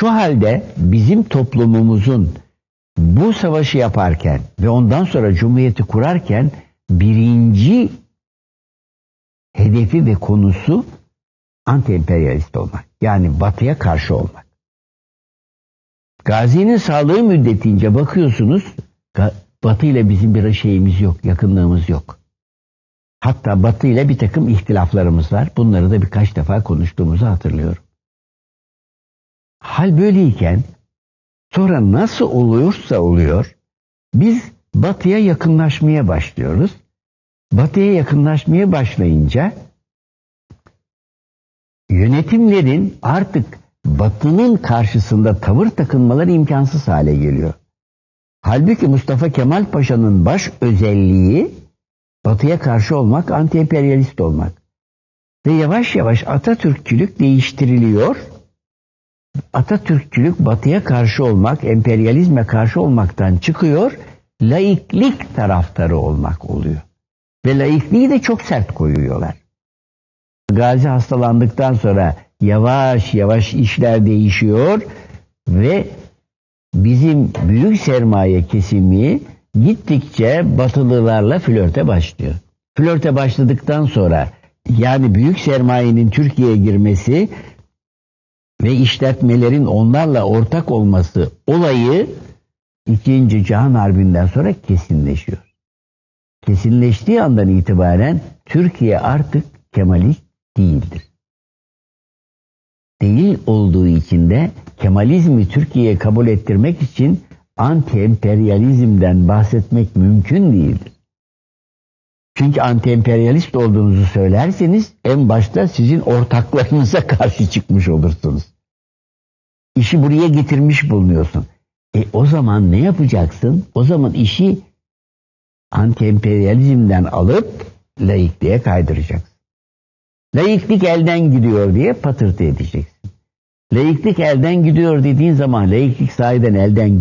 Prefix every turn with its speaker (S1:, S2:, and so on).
S1: Şu halde bizim toplumumuzun bu savaşı yaparken ve ondan sonra cumhuriyeti kurarken birinci hedefi ve konusu anti-emperyalist olmak. Yani batıya karşı olmak. Gazi'nin sağlığı müddetince bakıyorsunuz Batı ile bizim bir şeyimiz yok, yakınlığımız yok. Hatta Batı ile bir takım ihtilaflarımız var. Bunları da birkaç defa konuştuğumuzu hatırlıyorum. Hal böyleyken sonra nasıl oluyorsa oluyor biz Batı'ya yakınlaşmaya başlıyoruz. Batı'ya yakınlaşmaya başlayınca yönetimlerin artık Batı'nın karşısında tavır takınmaları imkansız hale geliyor. Halbuki Mustafa Kemal Paşa'nın baş özelliği Batı'ya karşı olmak, anti-emperyalist olmak. Ve yavaş yavaş Atatürkçülük değiştiriliyor. Atatürkçülük Batı'ya karşı olmak, emperyalizme karşı olmaktan çıkıyor, laiklik taraftarı olmak oluyor. Ve laikliği de çok sert koyuyorlar. Gazi hastalandıktan sonra yavaş yavaş işler değişiyor ve bizim büyük sermaye kesimi gittikçe batılılarla flörte başlıyor. Flörte başladıktan sonra yani büyük sermayenin Türkiye'ye girmesi ve işletmelerin onlarla ortak olması olayı İkinci Cihan Harbi'nden sonra kesinleşiyor. Kesinleştiği andan itibaren Türkiye artık Kemalist değildir. Değil olduğu için de Kemalizmi Türkiye'ye kabul ettirmek için anti-emperyalizmden bahsetmek mümkün değildir. Çünkü anti-emperyalist olduğunuzu söylerseniz en başta sizin ortaklarınıza karşı çıkmış olursunuz. İşi buraya getirmiş bulunuyorsun. E o zaman ne yapacaksın? O zaman işi anti-emperyalizmden alıp laikliğe kaydıracaksın. Laiklik elden gidiyor diye patırtı edeceksin. Laiklik elden gidiyor dediğin zaman laiklik sahiden elden